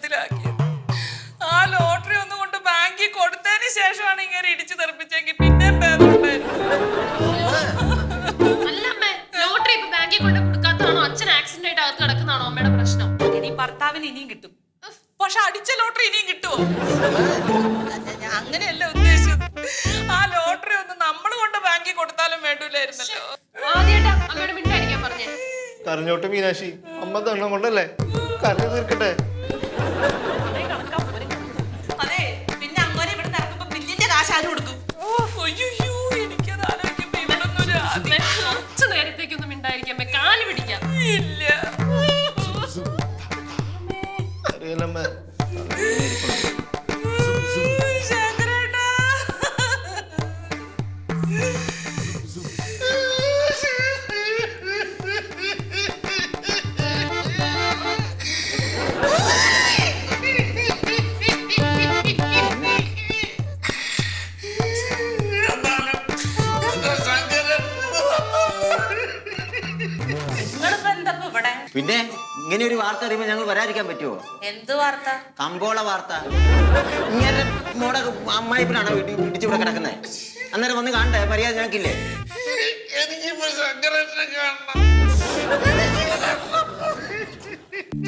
വെള്ളത്തിലാക്കിയത് ആ ലോട്ടറി ഒന്നും കൊണ്ട് ബാങ്കിൽ കൊടുത്തതിന് ശേഷമാണ് ഇങ്ങനെ ഇടിച്ചു തെറിപ്പിച്ചെങ്കിൽ പിന്നെ ലോട്ടറി ഇപ്പൊ ബാങ്കിൽ കൊണ്ട് കൊടുക്കാത്തതാണോ? അച്ഛൻ ആക്സിഡന്റ് ആയിട്ട് അകത്ത് കിടക്കുന്നതാണോ പ്രശ്നം? ഇനി ഭർത്താവിന് ഇനിയും കിട്ടും. പക്ഷെ അടിച്ച ലോട്ടറി ഇനിയും കിട്ടുമോ അങ്ങനെയല്ല ഉദ്ദേശിച്ചത്. ആ ലോട്ടറി ഒന്ന് നമ്മൾ കൊണ്ട് ബാങ്കിൽ കൊടുത്താലും വേണ്ടില്ലായിരുന്നല്ലോ കരഞ്ഞോട്ട് മീനാക്ഷി. അമ്മ തന്നെ കൊണ്ടല്ലേ? കരഞ്ഞു തീർക്കട്ടെ. അതെ പിന്നെ അങ്ങനെ ഇവിടെ ഇറങ്ങുമ്പോ ബില്ലിന്റെ കാശ് ആരും കൊടുക്കും? നേരത്തേക്കൊന്നും മിണ്ടായിരിക്കാൻ അമ്മ കാൽ പിടിക്കാം. ഇല്ല. ഇങ്ങനെ ഒരു വാർത്ത അറിയുമ്പോൾ ഞങ്ങൾ വരാതിരിക്കാൻ പറ്റുമോ എന്ത് വാർത്ത? കമ്പോള വാർത്ത. ഇങ്ങനെ മോടെ അമ്മായിപ്പിനാണോ വീട്ടിൽ പിടിച്ചിവിടെ കിടക്കുന്നത് അന്നേരം വന്ന് കാണണ്ടേ? മര്യാദ ഞങ്ങൾക്കില്ലേ?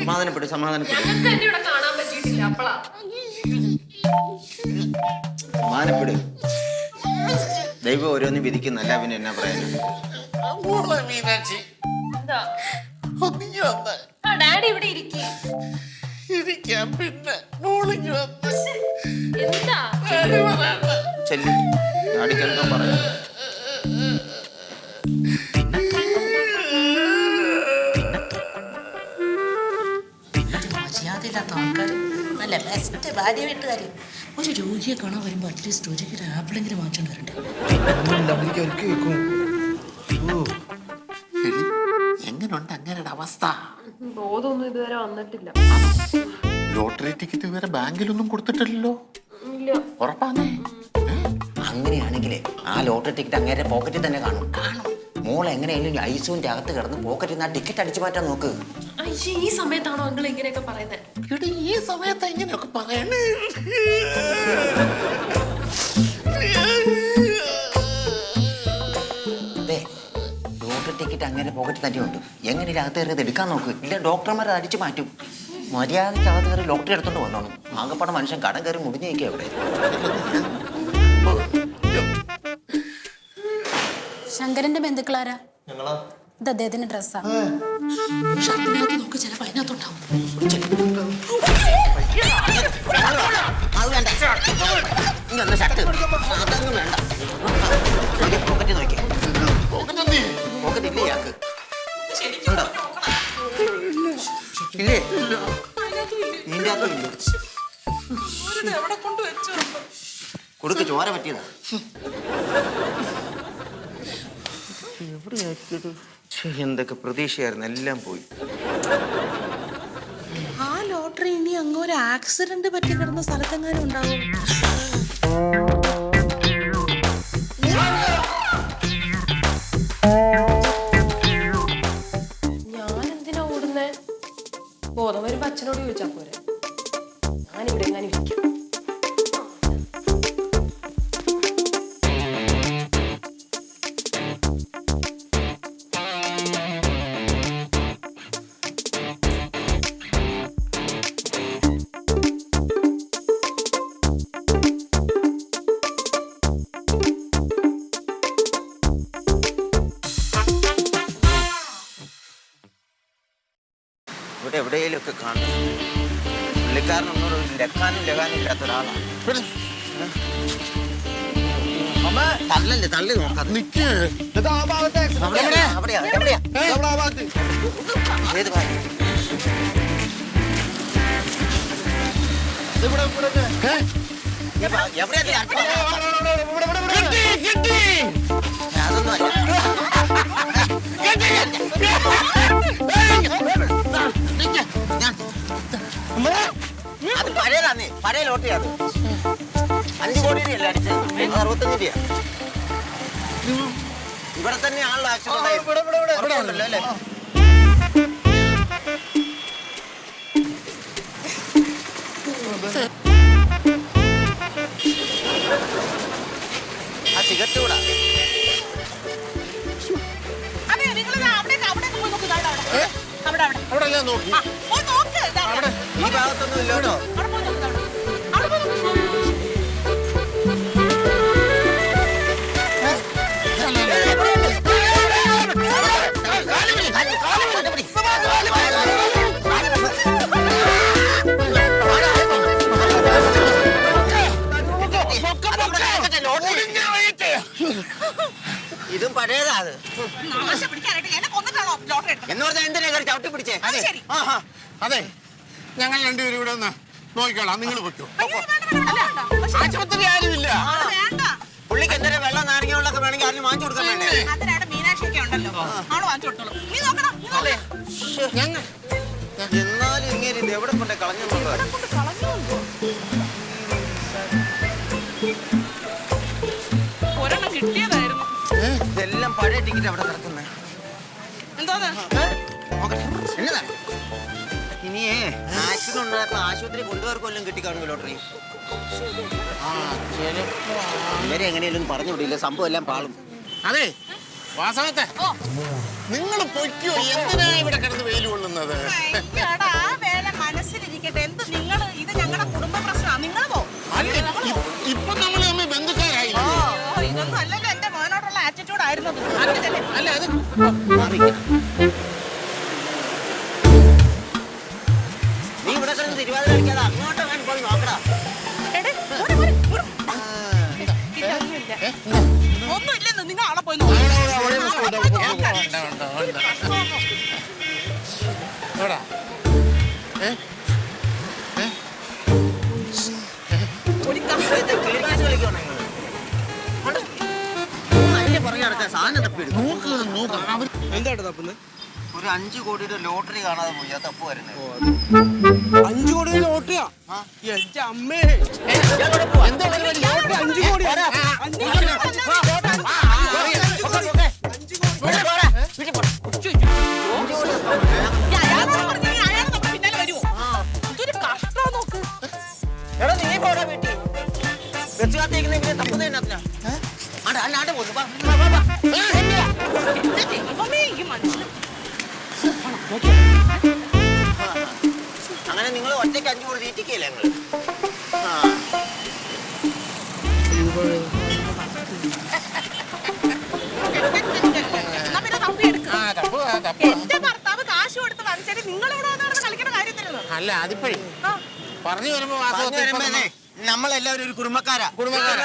സമാധാനപ്പെട്ടു സമാധാനപ്പെട്ടു. സമാധാനപ്പെടു. ദൈവം ഓരോന്ന് വിധിക്കുന്നല്ല പിന്നെ എന്നാ പറയാനും? മീനാക്ഷി. എന്താ? ഒന്നിങ്ങി വന്ന്. ആ ഡാഡി ഇവിടെ ഇരിക്കേ? ഇരിക്കാം പിന്നെ. മോളിങ് എന്താ? ചെല്ലി. അടിക്കെന്തോ പറയാം. മര്യാദയില്ലാത്ത ആൾക്കാർ നല്ല ബെസ്റ്റ് ഭാര്യ വീട്ടുകാർ ഒരു രോഗിയെ കാണാൻ വരുമ്പോൾ അറ്റ്ലീസ്റ്റ് രോഗിക്ക് ഒരു ആപ്പിളെങ്കിലും വാങ്ങിച്ചോണ്ട് വരണ്ടേ എങ്ങനുണ്ട് അങ്ങനെയുടെ അവസ്ഥ ബോധമൊന്നും ഇതുവരെ വന്നിട്ടില്ല. ലോട്ടറി ടിക്കറ്റ് ഇതുവരെ ബാങ്കിലൊന്നും കൊടുത്തിട്ടില്ലല്ലോ. ഇല്ല. ഉറപ്പാന്നേ? അങ്ങനെയാണെങ്കിലേ ആ ലോട്ടറി ടിക്കറ്റ് അങ്ങേരെ പോക്കറ്റിൽ തന്നെ കാണും. കാണും. മോൾ എങ്ങനെയെങ്കിലും ഐസുവിന്റെ അകത്ത് കിടന്ന് പോക്കറ്റിൽ നിന്ന് ആ ടിക്കറ്റ് അടിച്ചു മാറ്റാൻ നോക്ക്. അയ്യേ ഈ സമയത്താണോ അങ്കിൾ ഇങ്ങനെയൊക്കെ പറയുന്നത് എടി ഈ സമയത്ത് ഇങ്ങനെയൊക്കെ പറയണേ? ലോട്ടറി അങ്ങനെ പോക്കറ്റ് തന്നെ ഉണ്ട് എങ്ങനെ അകത്ത് കയറിയത് എടുക്കാൻ നോക്ക്. ഇല്ല ഡോക്ടർമാർ അടിച്ചു മാറ്റും. മര്യാദയ്ക്ക് അകത്ത് കയറി ലോട്ടറി എടുത്തോണ്ട് വന്നോണം ആകപ്പാടെ മനുഷ്യൻ കടം കയറി മുടിഞ്ഞു നിൽക്കുക അവിടെ ശങ്കരന്റെ ബന്ധുക്കളാരാ ഞങ്ങളാ. ഇത് അദ്ദേഹത്തിന്റെ ഡ്രസ്സാ. ഷർട്ടിനകത്ത് നോക്ക് ചിലപ്പോ അതിനകത്തുണ്ടാവും. അത് വേണ്ട. ഇനി ഒന്ന് ഷർട്ട്. അതൊന്നും വേണ്ട. പോക്കറ്റ് നോക്കി ഇല്ലേ? നിന്റെ അകത്തും ഇല്ല? കൊടുക്ക് ചോര പറ്റിയതാ. എന്തൊക്കെ പ്രതീക്ഷയായിരുന്നു. എല്ലാം പോയി. ആ ലോട്ടറി ഇനി അങ്ങ് ഒരു ആക്സിഡന്റ് പറ്റി കിടന്ന സ്ഥലത്തെങ്ങാനും ഉണ്ടാവും. പുള്ളിക്കാരനൊന്നും ഒരു ലക്കാനും ലകാനും ഇല്ലാത്ത ഒരാളാണ്. തള്ളല്ലേ തള്ളി നോക്കാം നിക്ക്. ഇത് ആ ഭാഗത്തെ അവിടെയാ അവിടെയാ എവിടെയാ ഇവിടെ ആ ഭാഗത്ത്. ഏത് ഭാഗം ഇവിടെ, ഇവിടെ, ഇവിടെ. ഏ, എവിടെയാ ഇവിടെ, ഇവിടെ, ഇവിടെ, ഇവിടെ. അതൊന്നും അല്ല. പഴയതാന്നേ പഴയ ലോട്ടറി അത്. അഞ്ചു കോടി രൂപയല്ലേ അടിച്ചത് അറുപത്തഞ്ച് രൂപ ഇവിടെ തന്നെയാണല്ലോ ആക്സിഡന്റ് അവിടെ ഉണ്ടല്ലോ അല്ലേ? ആ സിഗരറ്റ് കൂടാ. അതെ നിങ്ങൾ അവിടെ അവിടെ പോയി നോക്ക്. അവിടെ അവിടെ. അവിടെ അവിടെ. നോക്കി? ഈ ഭാഗത്തൊന്നും ഇല്ലോട്ടോ. ഇതും പഴയതാ അത്. നാശം പിടിക്കാനായിട്ട് എന്നെ പറഞ്ഞാൽ എന്തിനാ ചവിട്ടി പിടിച്ചേ. അതെ. ഞങ്ങൾ രണ്ടുപേരും ഇവിടെ ഒന്ന് നോക്കിക്കോളാം. നിങ്ങൾ പൊയ്ക്കോ. ആശുപത്രി ആരുമില്ല. പുള്ളിക്ക് എന്തെങ്കിലും വെള്ളം നാരങ്ങകളൊക്കെ വേണമെങ്കിൽ ആരും വാങ്ങിച്ചു കൊടുക്കാൻ വേണ്ടേ? അതിനായിട്ട് മീനാക്ഷി ഒക്കെ ഉണ്ടല്ലോ അവൾ വാങ്ങിച്ചു കൊടുത്തോളൂ. നീ നോക്കണം. ഞങ്ങൾ. എന്നാലും ഇങ്ങനെ ഇത് എവിടെ കൊണ്ടേ കളഞ്ഞു ഒരെണ്ണം കിട്ടിയതായിരുന്നു. ഇതെല്ലാം പഴയ ടിക്കറ്റ് അവിടെ കിടക്കുന്നത് എന്തോന്ന്? എന്നതാ ഇനിയേ ആക്സിഡന്റ് ഉണ്ടായപ്പോ ആശുപത്രി കൊണ്ടുപോയവർക്കും എല്ലാം കിട്ടിക്കാണുമല്ലോ ലോട്ടറി? ഇവരെ എങ്ങനെയാലും പറഞ്ഞു വിടില്ല സംഭവം എല്ലാം പാളും. അതെ വാസവത്തെ നിങ്ങൾ പൊയ്ക്കോ എന്തിനാ ഇവിടെ കിടന്ന് വെയിൽ കൊള്ളുന്നത്? മനസ്സിലിരിക്കട്ടെ. എന്ത് നിങ്ങൾ? ഇത് ഞങ്ങളുടെ കുടുംബ പ്രശ്നമാണ് നിങ്ങൾ പോ. ഇപ്പൊ നമ്മൾ തമ്മിൽ ബന്ധുക്കാരായി ഇതൊന്നും അല്ലല്ലോ. എന്റെ മോനോടുള്ള ആറ്റിറ്റ്യൂഡ് ആയിരുന്നു. അല്ല അത് ഒന്നുമില്ലെന്ന് നിങ്ങൾ ആളെ പോയി എന്തായിട്ട് തപ്പുന്നത്? ഒരു അഞ്ചു കോടിയുടെ ലോട്ടറി കാണാതെ പോയി. ആ തപ്പ് വരുന്നത്. അഞ്ചു കോടി ലോട്ടറിയാ? എന്റെ അമ്മേ. ലോട്ടറി? അഞ്ചു കോടി. അഞ്ചു കോടി. അയാളോട് പറഞ്ഞാ അയാൾ നമ്മുടെ പിന്നാലെ വരുമോ ഇതൊരു കഷ്ടം നോക്ക്. നീ പോടാ വീട്ടിൽ. ബസ് കാത്തിരിക്കുന്ന തപ്പുന്നത് എന്നാ ആടെ അല്ല ആടെ പോകുന്നു അങ്ങനെ നിങ്ങൾ ഒറ്റയ്ക്ക് അഞ്ചു കൂടി തീറ്റിക്കല്ലേ നിങ്ങൾ എന്റെ ഭർത്താവ് കാശ് കൊടുത്ത് വന്നിട്ട് നിങ്ങൾ ഇവിടെ വന്നാണ് കളിക്കുന്ന അല്ല അതിപ്പോഴേ. പറഞ്ഞു വരുമ്പോ വാസവത്തെ നമ്മളെല്ലാവരും ഒരു കുടുംബക്കാരാ. കുടുംബക്കാരാ.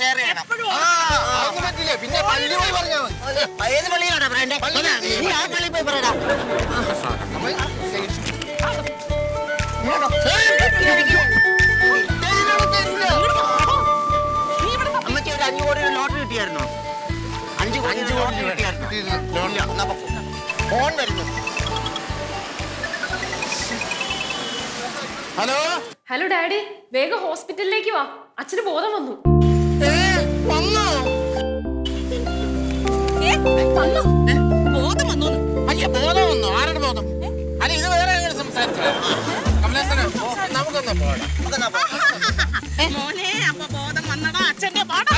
ഷെയർ ചെയ്യണം. പറ്റില്ല. പിന്നെ പള്ളി പോയി പറഞ്ഞാൽ മതി. ഏത് പള്ളിയിലാണ് പറയണ്ടേ നീ ആ പള്ളിയിൽ പോയി പറയടാ ഫോൺ വരുന്നു ഹലോ? Hello daddy. വേഗം ഹോസ്പിറ്റലിലേക്ക് വാ. അച്ഛന് ബോധം വന്നു. നമുക്കൊന്ന്. മോനെ അപ്പൊ ബോധം വന്നടാ. അച്ഛന്റെ പാടാ.